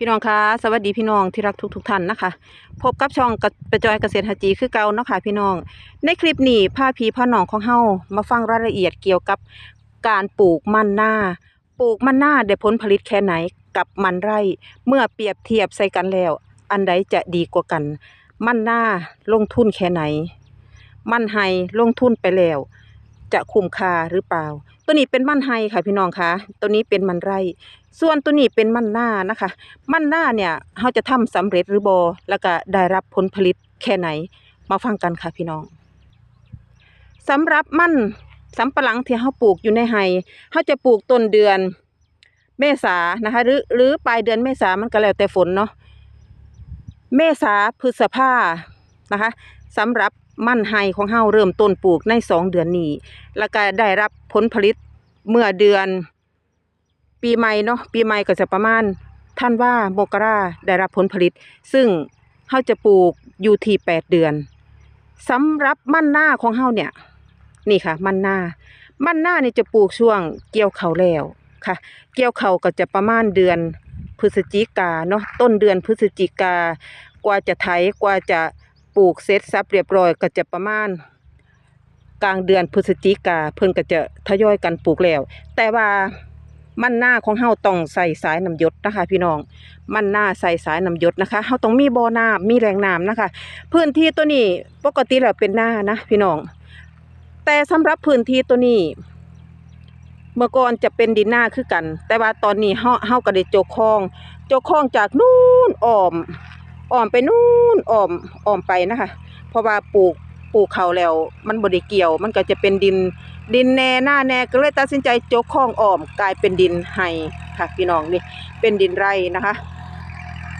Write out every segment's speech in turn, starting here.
พี่น้องคะสวัสดีพี่น้องที่รักทุกทุกๆท่านนะคะ พบกับช่องกระประจอยเกษตรหจีคือเก่าเนาะค่ะพี่น้อง ในคลิปนี้พาพี่พ่อน้องของเฮามาฟังรายละเอียดเกี่ยวกับการปลูกมันหน้า ปลูกมันหน้าได้ผลผลิตแค่ไหนกับมันไร่ เมื่อเปรียบเทียบใส่กันแล้ว อันใดจะดีกว่ากัน มันหน้าลงทุนแค่ไหน มันไฮลงทุนไปแล้ว จะคุ้มค่าหรือเปล่า ตัวนี้เป็นมันไฮค่ะพี่น้องคะตัวนี้เป็นมันไร่ ส่วนตัวนี้เป็นมันหน้านะคะ มันหน้าเนี่ยเราจะทำสำเร็จหรือบ่แล้วก็ได้รับผลผลิตแค่ไหน มาฟังกันค่ะพี่น้องสำหรับมันสำปะหลังที่เราปลูกอยู่ในไฮเราจะปลูกต้นเดือนเมษานะคะ หรือหรือปลายเดือนเมษามันก็แล้วแต่ฝนเนาะเมษาพฤษภานะคะสำหรับมันไฮของเฮาเริ่มต้นปลูกในสองเดือนนี้ แล้วก็ได้รับผลผลิตเมื่อเดือน ปีใหม่เนาะปีใหม่ก็จะประมาณท่านว่าโมกราได้รับผลผลิต ซึ่งเฮาจะปลูกอยู่ที่แปดเดือนสำหรับมั่นหน้าของเฮาเนี่ย นี่ค่ะ มั่นหน้า มั่นหน้านี่จะปลูกช่วงเกี่ยวเขาแล้วค่ะ เกี่ยวเขาก็จะประมาณเดือนพฤศจิกาเนาะต้นเดือนพฤศจิกากว่าจะไถกว่าจะปลูกเสร็จสับเรียบร้อยก็จะประมาณ กลางเดือนพฤศจิกาเพิ่นก็จะทยอยกันปลูกแล้ว แต่ว่า มันหน้าของเฮาต้องใส่สายน้ำยศนะคะ พี่น้อง มันหน้าใส่สายน้ำยศนะคะเฮาต้องมีบ่อน้ำมีแหล่งน้ำนะคะ พื้นที่ตัวนี้ปกติแล้วเป็นหน้านะพี่น้อง แต่สำหรับพื้นที่ตัวนี้ เมื่อก่อนจะเป็นดินหน้าคือกัน แต่ว่าตอนนี้เฮาเฮาก็ได้โจกคลองโจกคลองจากนู่นอ้อมอ้อมไปนู่นอ้อมอ้อมไปนะคะ เพราะว่าปลูกปลูกเขาแล้ว มันบ่ได้เกี่ยว มันก็จะเป็นดิน ดินแน่หน้าแน่ก็เลยตัดสินใจจกข้องอ้อมกลายเป็นดินไฮค่ะพี่น้องนี่เป็นดินไร่นะคะ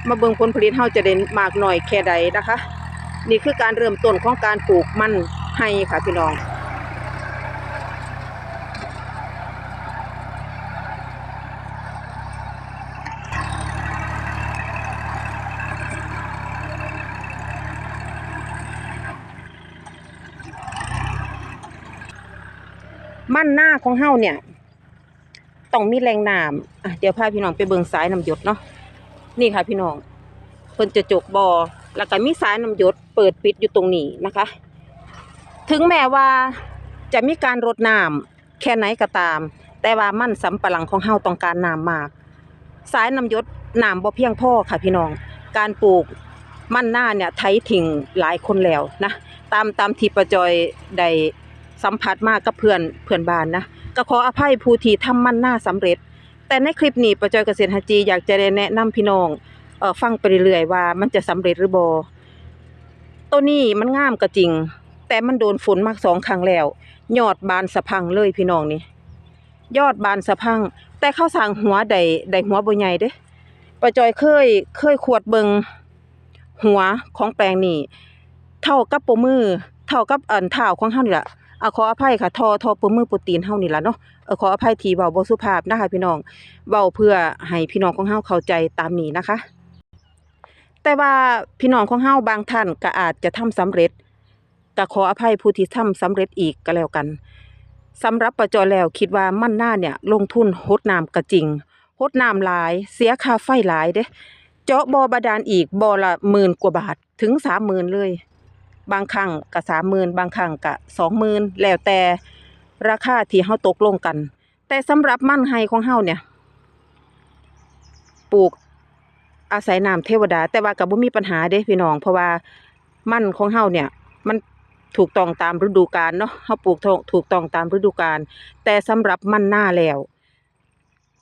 มาเบิ่งผลผลิตเฮาจะเด้มากหน่อยแค่ใดนะคะ นี่คือการเริ่มต้นของการปลูกมันไฮค่ะพี่น้อง มันหน้าของเฮาเนี่ย ต้องมีแรงน้ำอะเดี๋ยวพาพี่น้องไปเบิงสายน้ำหยดเนาะนี่ค่ะพี่น้องเพิ่นจะจกบอ่อแล้วก็มีสายน้ำหยดเปิดปิดอยู่ตรงนี้นะคะ ถึงแม้ว่าจะมีการรดน้ำแค่ไหนก็ตาม แต่ว่ามันสำปะหลังของเฮาต้องการน้ำมาก สายน้ำหยดน้ำบ่เพียงพอค่ะพี่น้อง การปลูกมันหน้าเนี่ยไถทิ้งหลายคนแล้วนะ ตามตามที่ประจอยได้ สัมผัสมากกับเพื่อนเพื่อนบ้านนะก็ขออภัยผู้ที่ทำมันหน้าสำเร็จ แต่ในคลิปนี้ประจอยเกษตรฮัจีอยากจะแนะนำพี่น้องเออฟังไปเรื่อยๆว่ามันจะสำเร็จหรือบ่ตัวนี้มันงามก็จริง แต่มันโดนฝนมากสองครั้งแล้ว ยอดบานสะพังเลยพี่น้องนี่ยอดบานสะพัง แต่เข้าสางหัวได้ได้หัวบใหญ่เด้ประจอยเคยเคยขวดเบิงหัวของแปลงนี้ เท่ากับโปมือ เท่ากับอันเท้าของเฮานี่แหละ อะขออภัยค่ะทอทอโปมือปรตีนเฮานี่ล่ะเนาะเออขออภัยทีเว้าบ่สุภาพนะคะ พี่น้องเว้าเพื่อให้พี่น้องของเฮาเข้าใจตามนี้นะคะ แต่ว่าพี่น้องของเฮาบางท่านก็อาจจะทำสำเร็จก็ขออภัยผู้ที่ทำสำเร็จอีกก็แล้วกันสำหรับประจอแล้วคิดว่ามั่นหน้าเนี่ย ลงทุนหดน้ำก็จริงหดน้ำหลาย เสียค่าไฟหลายเด้เจาะบ่อบาดาลอีกบ่อละหมื่นกว่าบาทถึงสามหมื่นเลย บางครั้งก็สามหมื่นบางครั้งก็สองหมื่นแล้วแต่ราคาที่เฮาตกลงกัน แต่สำหรับมั่นไฮของเฮาเนี่ย ปลูกอาศัยน้ำเทวดา แต่ว่าก็บ่มีปัญหาเด้พี่น้อง เพราะว่ามั่นของเฮาเนี่ย มันถูกต้องตามฤดูกาลเนาะเฮาปลูกถูกต้องตามฤดูกาลแต่สำหรับมั่นหน้าแล้ว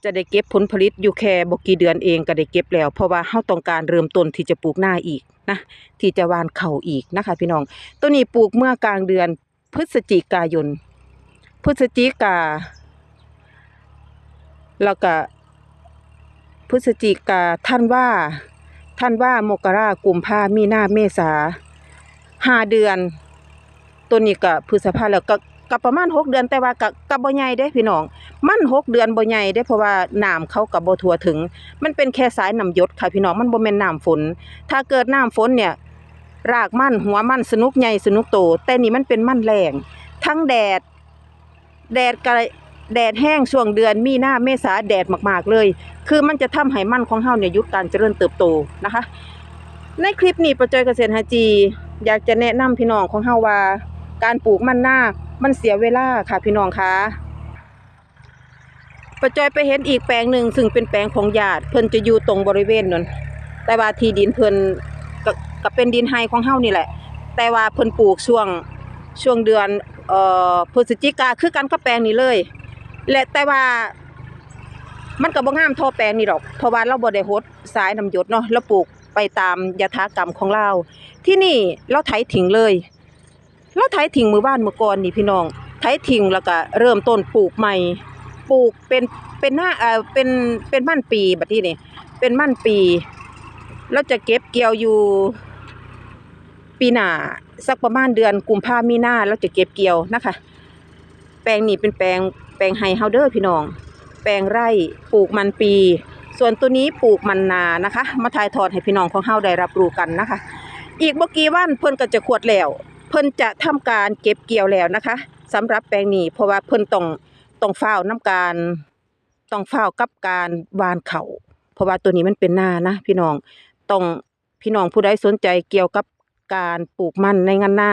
จะได้เก็บผลผลิตอยู่แค่บกี่เดือนเองก็ได้เก็บแล้ว เพราะว่าเฮาต้องการเริ่มต้นที่จะปลูกหน้าอีกนะที่จะวานเข่าอีกนะคะ พี่น้องตัวนี้ปลูกเมื่อกลางเดือนพฤศจิกายน พฤศจิกา แล้วก็พฤศจิกาท่านว่าท่านว่ามกรากุมภามีนาเมษาห้าเดือน ตัวนี้ก็พฤษภาแล้วก็ ก็ประมาณหกเดือนแต่ว่าก็ก็บ่ใหญ่เด้พี่น้อง มันหกเดือนบ่ใหญ่เด้เพราะว่าน้ำเขาก็บ่ทั่วถึง มันเป็นแค่สายน้ำหยดค่ะพี่น้องมันบ่แม่นน้ำฝน ถ้าเกิดน้ำฝนเนี่ยรากมันหัวมันสนุกใหญ่สนุกโต แต่นี่มันเป็นมันแรงทั้งแดด แดดก็แดดแห้งช่วงเดือนมีนาเมษาแดดมากๆเลย คือมันจะทำให้มันของเฮาเนี่ยยุดการเจริญเติบโตนะคะ ในคลิปนี้ประจอยเกษตรฮาจี อยากจะแนะนำพี่น้องของเฮาว่า การปลูกมันหน้ามันเสียเวลาค่ะพี่น้องคะประจอยไปเห็นอีกแปลงหนึ่งซึ่งเป็นแปลงของญาติเพิ่นจะอยู่ตรงบริเวณนั้นแต่ว่าที่ดินเพิ่นก็ก็เป็นดินไฮของเฮานี่แหละ แต่ว่าเพิ่นปลูกช่วงช่วงเดือนเอ่อพฤศจิกาคือกันกับแปลงนี้เลย และแต่ว่ามันก็บ่งามท่อแปลงนี่ดอก เพราะว่าเราบ่ได้หดสายน้ำหยดเนาะเราปลูกไปตามยถากรรมของเรา ที่นี่เราไถทิ้งเลย เราไถทิ้งมือบ้านมือก่อนนี่พี่น้องไถทิ้งแล้วก็เริ่มต้นปลูกใหม่ปลูกเป็นเป็นหน้าเออเป็นเป็นมั่นปีแบัดนี้นี่เป็นมั่นปีเราจะเก็บเกี่ยวอยู่ ปีหน้าสักประมาณเดือนกุมภามีนาเราจะเก็บเกี่ยวนะคะ แปลงนี้เป็นแปลงแปลงไฮเฮาเดอร์พี่น้อง แปลงไร่ปลูกมันปี ส่วนตัวนี้ปลูกมันนานะคะ มาถ่ายทอดให้พี่น้องของเฮาได้รับรู้กันนะคะ อีกบ่อกี่วันเพิ่นก็จะขวดแล้ว พิ่นจะทำการเก็บเกี่ยวแล้วนะคะสำหรับแปลงนี้เพราะว่าเพิ่นต้องต้องเฝ้าน้ำการต้องเฝ้ากับการวานเขาเพราะว่าตัวนี้มันเป็นหน้านะ พี่น้องต้องพี่น้องผู้ใดสนใจเกี่ยวกับการปลูกมันในงานหน้า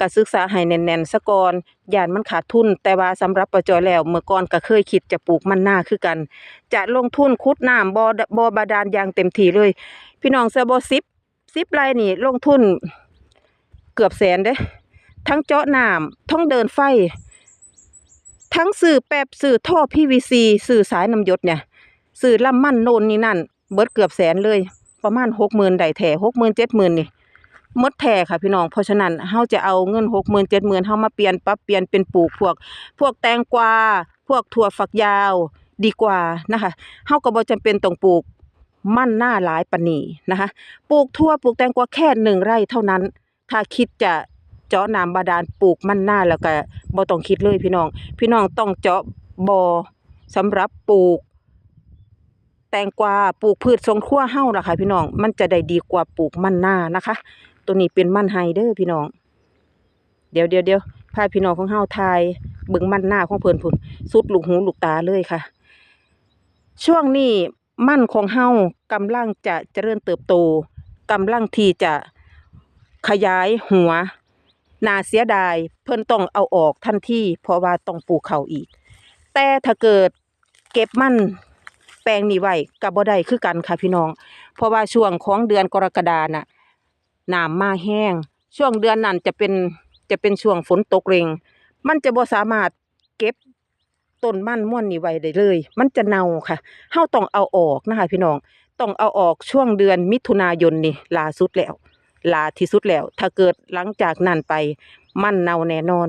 ก็ศึกษาให้แน่นๆซะก่อนย่านมันขาดทุน แต่ว่าสำหรับประจอยแล้วเมื่อก่อนก็เคยคิดจะปลูกมันหน้าคือกัน จะลงทุนขุดน้ำบ่บ่บาดาลอย่างเต็มที่เลย พี่น้องเซอร์โบซิปซิปไลนี่ลงทุน เกือบแสนเด้ ทั้งเจาะน้ำทั้งเดินไฟ ทั้งสื่อแปบสื่อท่อ PVC สื่อสายน้ำยดเนี่ย สื่อลำมั่นโนนนี่นั่น เบิดเกือบแสนเลย ประมาณหกหมื่นได้แถหกหมื่นเจ็ดหมื่นนี่มดแท้ค่ะพี่น้องเพราะฉะนั้นเฮาจะเอาเงินหกหมื่นเจ็ดหมื่นเฮามาเปลี่ยนปรับเปลี่ยนเป็นปลูกพวก พวกแตงกวาพวกถั่วฝักยาวดีกว่านะคะเฮาก็บ่จำเป็นต้องปลูกมั่นหน้าหลายปนีนะคะ ปลูกทั่วปลูกแตงกวาแค่หนึ่งไร่เท่านั้น ถ้าคิดจะเจาะน้ำบาดาลปลูกมันหน้าแล้วก็บ่ต้องคิดเลยพี่น้อง พี่น้องต้องเจาะบ่อสำหรับปลูก แตงกวาปลูกพืชสวนครัวเฮาล่ะค่ะพี่น้อง มันจะได้ดีกว่าปลูกมันหน้านะคะ ตัวนี้เป็นมันไฮเด้อพี่น้อง เดี๋ยวเดี๋ยวเดี๋ยวพาพี่น้องของเฮาทายเบิ่งมันหน้าของเพิ่นพุ่นสุดลูกหูลูกตาเลยค่ะ ช่วงนี้มันของเฮากำลังจะเจริญเติบโตกำลังที่จะ ขยายหัวน่าเสียดายเพิ่นต้องเอาออกทันทีเพราะว่าต้องปลูกเขาอีก แต่ถ้าเกิดเก็บมันแปลงนี้ไว้ก็บ่ได้คือกันค่ะพี่น้อง เพราะว่าช่วงของเดือนกรกฎาน่ะน้ำมาแห้ง ช่วงเดือนนั้นจะเป็นจะเป็นช่วงฝนตกเร็งมันจะบ่สามารถเก็บต้นมันม่วนนี้ไว้ได้เลย มันจะเน่าค่ะเฮาต้องเอาออกนะคะพี่น้องต้องเอาออกช่วงเดือนมิถุนายนนี่ล่าสุดแล้ว ลาที่สุดแล้ว ถ้าเกิดหลังจากนั้นไปมันเน่าแน่นอน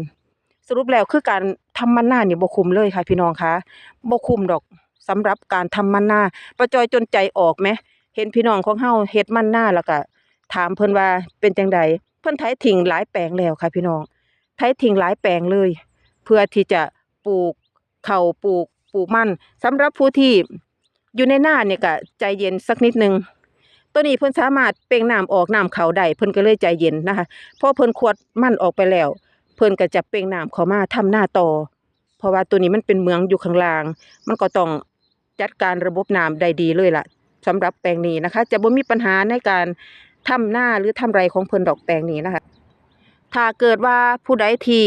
สรุปแล้วคือการทำมันหน้าเนี่ยบ่คุ้มเลยค่ะ พี่น้องคะบ่คุ้มดอกสำหรับการทำมันหน้าประจอยจนใจออกไหมเห็นพี่น้องของเฮาเฮ็ดมันหน้าแล้วก็ถามเพิ่นว่าเป็นจังใดเพิ่นไถทิ้งหลายแปลงแล้วค่ะพี่น้องไถทิ้งหลายแปลงเลย เพื่อที่จะปลูกเข้าปลูกปลูกมันสำหรับผู้ที่อยู่ในหน้าเนี่ยก็ใจเย็นสักนิดนึง ตัวนี้เพิ่นสามารถเป่งน้ำออกน้ำเขาได้เพิ่นก็เลยใจเย็นนะคะพอเพิ่นขวดมันออกไปแล้ว เพิ่นก็จะเป่งน้ำเข้ามาทำหน้าต่อ เพราะว่าตัวนี้มันเป็นเมืองอยู่ข้างล่าง มันก็ต้องจัดการระบบน้ำได้ดีเลยล่ะสำหรับแปลงนี้นะคะ จะบ่มีปัญหาในการทำหน้าหรือทำไรของเพิ่นดอกแปลงนี้นะคะ ถ้าเกิดว่าผู้ใดที่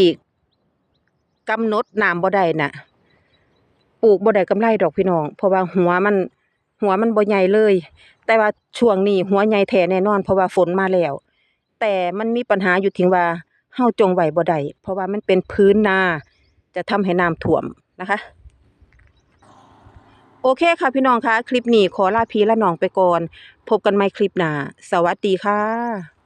กำหนดน้ำบ่ได้น่ะปลูกบ่ได้กำไรดอกพี่น้อง เพราะว่าหัวมันหัวมันบ่ใหญ่เลย แต่ว่าช่วงนี้หัวใหญ่แท้แน่นอนเพราะว่าฝนมาแล้ว แต่มันมีปัญหาอยู่ถึงว่าเฮาจงไหวบ่ได้เพราะว่ามันเป็นพื้นนาจะทำให้น้ำท่วมนะคะ โอเคค่ะพี่น้องคะคลิปนี้ขอลาพี่ละน้องไปก่อน พบกันใหม่คลิปหน้าสวัสดีค่ะ